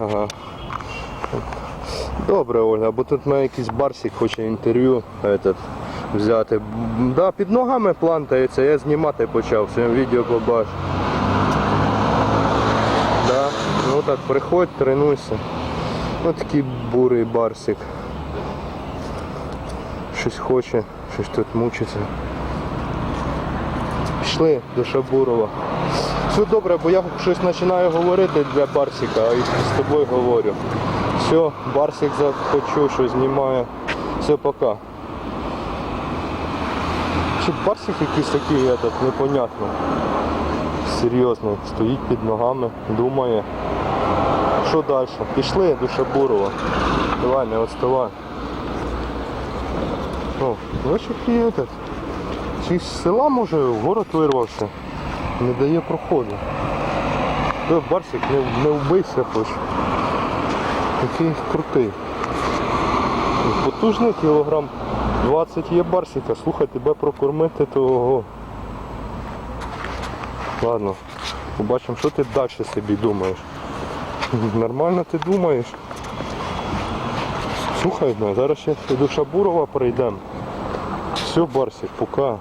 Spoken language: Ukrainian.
Ага. Добре, Ольга, бо тут мене якийсь барсик хоче інтерв'ю этот, взяти. Да, під ногами плантається, я знімати почав, своєму відео побачив. Да. Ну так, приходь, тренуйся. Ось такий бурий барсик. Щось хоче, щось тут мучиться. Пішли до Шабурова. Все добре, бо я щось починаю говорити для Барсика, а з тобою говорю. Все, Барсик захочу, що знімає. Все, пока. Чи Барсик якийсь такий этот, непонятно. Серйозно, стоїть під ногами, думає. Що далі? Пішли до Шабурова. Давай, не відставай. Бачиш, який этот. Чи з села може в город вирвався? Не дає проходу. Той барсик не, не вбийся хоч. Такий крутий. Потужний кілограм 20 є барсика. Слухай, тебе прокормити, то ого. Ладно, побачимо, що ти далі собі думаєш. Нормально ти думаєш? Слухай, ну, зараз ще до Шабурова прийдемо. Все, Барсик, пока.